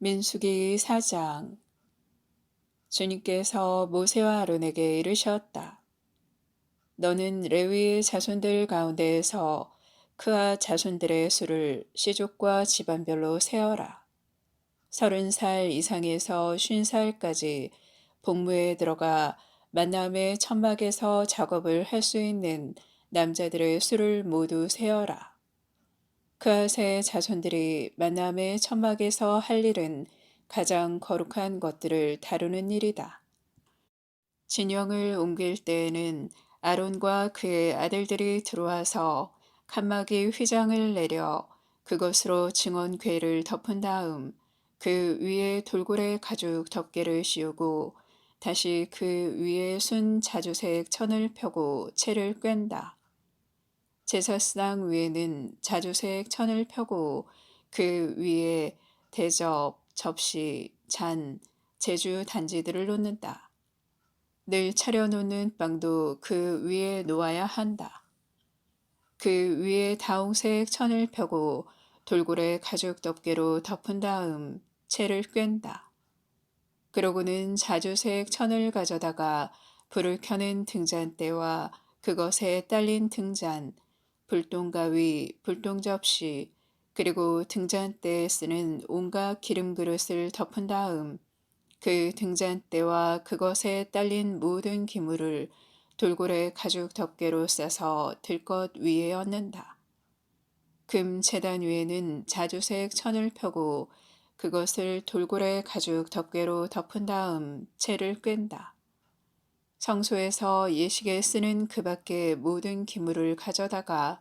민수기 4장 주님께서 모세와 아론에게 이르셨다. 너는 레위의 자손들 가운데에서 그와 자손들의 수를 시족과 집안별로 세어라. 서른 살 이상에서 쉰 살까지 복무에 들어가 만남의 천막에서 작업을 할 수 있는 남자들의 수를 모두 세어라. 그아세 자손들이 만남의 천막에서 할 일은 가장 거룩한 것들을 다루는 일이다. 진영을 옮길 때에는 아론과 그의 아들들이 들어와서 칸막이 휘장을 내려 그것으로 증언궤를 덮은 다음 그 위에 돌고래 가죽 덮개를 씌우고 다시 그 위에 순 자주색 천을 펴고 채를 꿰다 제사상 위에는 자주색 천을 펴고 그 위에 대접, 접시, 잔, 제주 단지들을 놓는다. 늘 차려놓는 빵도 그 위에 놓아야 한다. 그 위에 다홍색 천을 펴고 돌고래 가죽 덮개로 덮은 다음 채를 꿰다 그러고는 자주색 천을 가져다가 불을 켜는 등잔대와 그것에 딸린 등잔, 불똥가위, 불똥접시, 그리고 등잔대에 쓰는 온갖 기름 그릇을 덮은 다음 그 등잔대와 그것에 딸린 모든 기물을 돌고래 가죽 덮개로 싸서 들것 위에 얹는다. 금 재단 위에는 자주색 천을 펴고 그것을 돌고래 가죽 덮개로 덮은 다음 채를 꿰다 성소에서 예식에 쓰는 그 밖의 모든 기물을 가져다가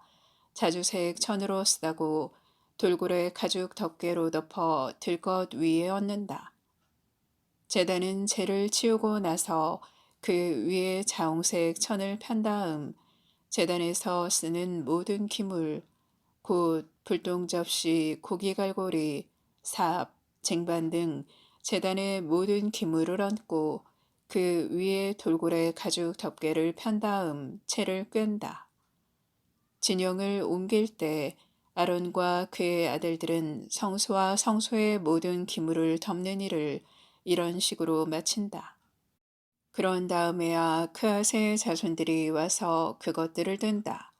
자주색 천으로 쓰다고 돌고래 가죽 덮개로 덮어 들것 위에 얹는다. 재단은 재를 치우고 나서 그 위에 자홍색 천을 편 다음 재단에서 쓰는 모든 기물, 곧 불똥 접시, 고기 갈고리, 삽, 쟁반 등 재단의 모든 기물을 얹고 그 위에 돌고래 가죽 덮개를 편 다음 채를 꿰다 진영을 옮길 때 아론과 그의 아들들은 성소와 성소의 모든 기물을 덮는 일을 이런 식으로 마친다. 그런 다음에야 크아세의 자손들이 와서 그것들을 든다.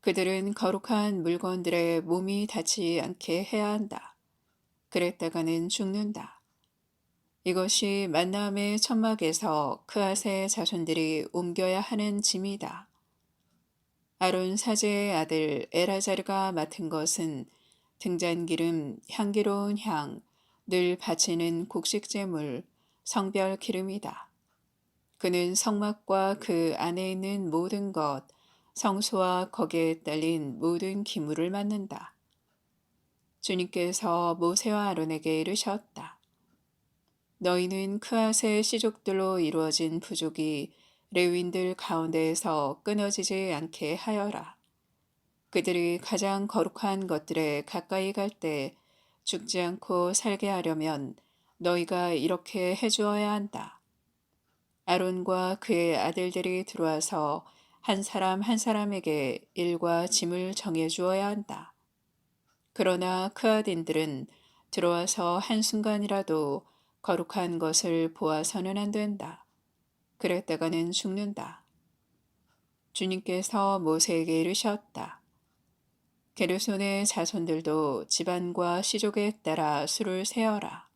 그들은 거룩한 물건들의 몸이 닿지 않게 해야 한다. 그랬다가는 죽는다. 이것이 만남의 천막에서 그아세의 자손들이 옮겨야 하는 짐이다. 아론 사제의 아들 에라자르가 맡은 것은 등잔기름, 향기로운 향, 늘 바치는 곡식재물, 성별 기름이다. 그는 성막과 그 안에 있는 모든 것, 성소와 거기에 딸린 모든 기물을 맡는다. 주님께서 모세와 아론에게 이르셨다. 너희는 크아세 시족들로 이루어진 부족이 레윈들 가운데에서 끊어지지 않게 하여라. 그들이 가장 거룩한 것들에 가까이 갈 때 죽지 않고 살게 하려면 너희가 이렇게 해주어야 한다. 아론과 그의 아들들이 들어와서 한 사람 한 사람에게 일과 짐을 정해 주어야 한다. 그러나 크아딘들은 들어와서 한순간이라도 거룩한 것을 보아서는 안 된다. 그랬다가는 죽는다. 주님께서 모세에게 이르셨다. 게르손의 자손들도 집안과 시족에 따라 수를 세어라.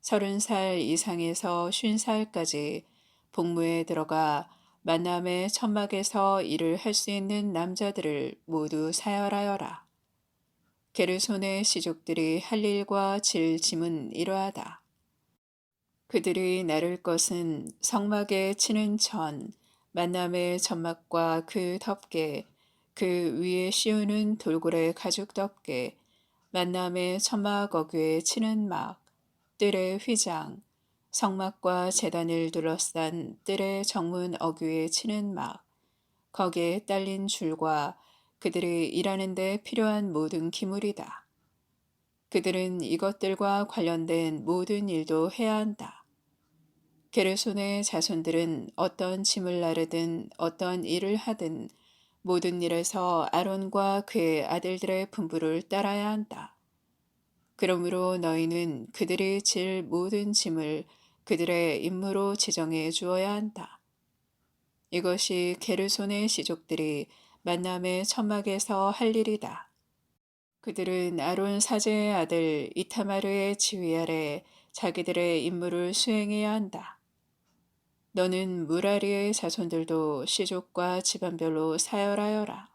서른 살 이상에서 쉰 살까지 복무에 들어가 만남의 천막에서 일을 할 수 있는 남자들을 모두 사열하여라. 게르손의 시족들이 할 일과 질 짐은 이러하다. 그들이 나를 것은 성막에 치는 천, 만남의 천막과 그 덮개, 그 위에 씌우는 돌고래 가죽 덮개, 만남의 천막 어귀에 치는 막, 뜰의 휘장, 성막과 재단을 둘러싼 뜰의 정문 어귀에 치는 막, 거기에 딸린 줄과 그들이 일하는 데 필요한 모든 기물이다. 그들은 이것들과 관련된 모든 일도 해야 한다. 게르손의 자손들은 어떤 짐을 나르든 어떤 일을 하든 모든 일에서 아론과 그의 아들들의 분부를 따라야 한다. 그러므로 너희는 그들이 질 모든 짐을 그들의 임무로 지정해 주어야 한다. 이것이 게르손의 시족들이 만남의 천막에서 할 일이다. 그들은 아론 사제의 아들 이타마르의 지휘 아래 자기들의 임무를 수행해야 한다. 너는 무라리의 자손들도 시족과 집안별로 사열하여라.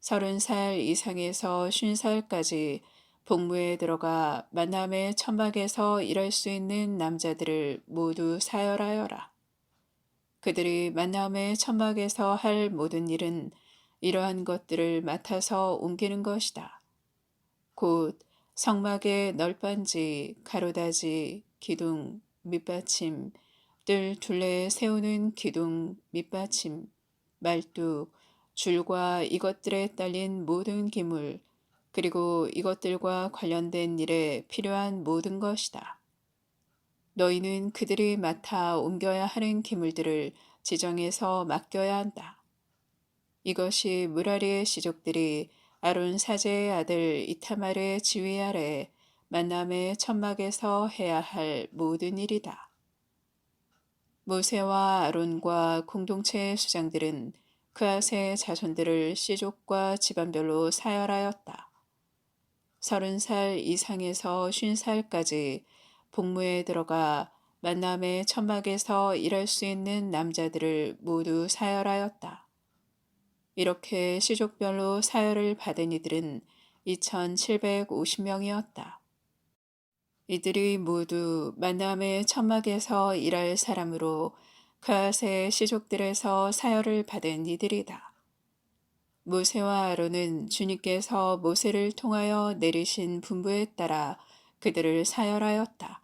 서른 살 이상에서 쉰 살까지 복무에 들어가 만남의 천막에서 일할 수 있는 남자들을 모두 사열하여라. 그들이 만남의 천막에서 할 모든 일은 이러한 것들을 맡아서 옮기는 것이다. 곧 성막의 널빤지, 가로다지, 기둥, 밑받침, 뜰 둘레에 세우는 기둥, 밑받침, 말뚝, 줄과 이것들에 딸린 모든 기물, 그리고 이것들과 관련된 일에 필요한 모든 것이다. 너희는 그들이 맡아 옮겨야 하는 기물들을 지정해서 맡겨야 한다. 이것이 무라리의 시족들이 아론 사제의 아들 이타말의 지휘 아래 만남의 천막에서 해야 할 모든 일이다. 모세와 아론과 공동체의 수장들은 그아세의 자손들을 시족과 집안별로 사열하였다. 서른 살 이상에서 쉰 살까지 복무에 들어가 만남의 천막에서 일할 수 있는 남자들을 모두 사열하였다. 이렇게 시족별로 사열을 받은 이들은 2,750명이었다. 이들이 모두 만남의 천막에서 일할 사람으로 그아세 시족들에서 사열을 받은 이들이다. 모세와 아론은 주님께서 모세를 통하여 내리신 분부에 따라 그들을 사열하였다.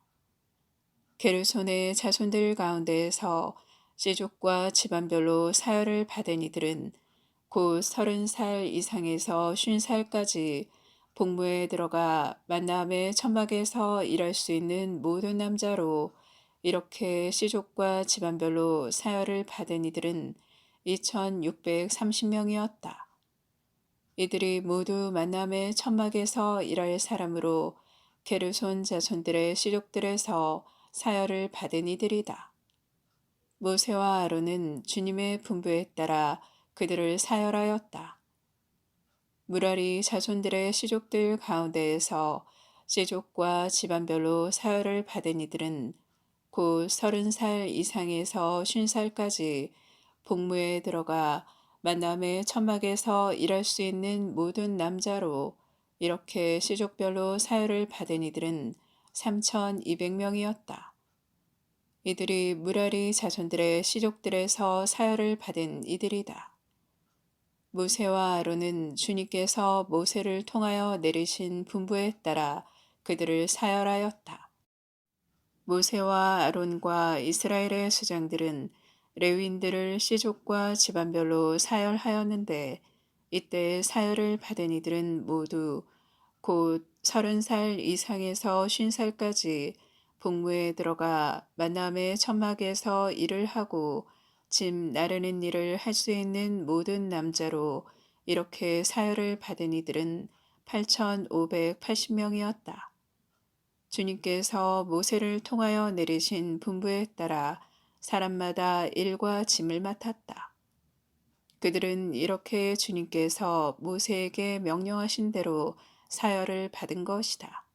게르손의 자손들 가운데에서 시족과 집안별로 사열을 받은 이들은 곧 서른 살 이상에서 쉰 살까지 복무에 들어가 만남의 천막에서 일할 수 있는 모든 남자로 이렇게 시족과 집안별로 사열을 받은 이들은 2630명이었다. 이들이 모두 만남의 천막에서 일할 사람으로 게르손 자손들의 시족들에서 사열을 받은 이들이다. 모세와 아론은 주님의 분부에 따라 그들을 사열하였다. 무라리 자손들의 시족들 가운데에서 시족과 집안별로 사열을 받은 이들은 곧 서른 살 이상에서 쉰 살까지 복무에 들어가 만남의 천막에서 일할 수 있는 모든 남자로 이렇게 시족별로 사유를 받은 이들은 3,200명이었다. 이들이 무라리 자손들의 시족들에서 사유를 받은 이들이다. 모세와 아론은 주님께서 모세를 통하여 내리신 분부에 따라 그들을 사열하였다. 모세와 아론과 이스라엘의 수장들은 레위인들을 시족과 집안별로 사열하였는데 이때 사열을 받은 이들은 모두 곧 서른 살 이상에서 쉰 살까지 복무에 들어가 만남의 천막에서 일을 하고 짐 나르는 일을 할 수 있는 모든 남자로 이렇게 사열을 받은 이들은 8,580명이었다. 주님께서 모세를 통하여 내리신 분부에 따라 사람마다 일과 짐을 맡았다. 그들은 이렇게 주님께서 모세에게 명령하신 대로 사열을 받은 것이다.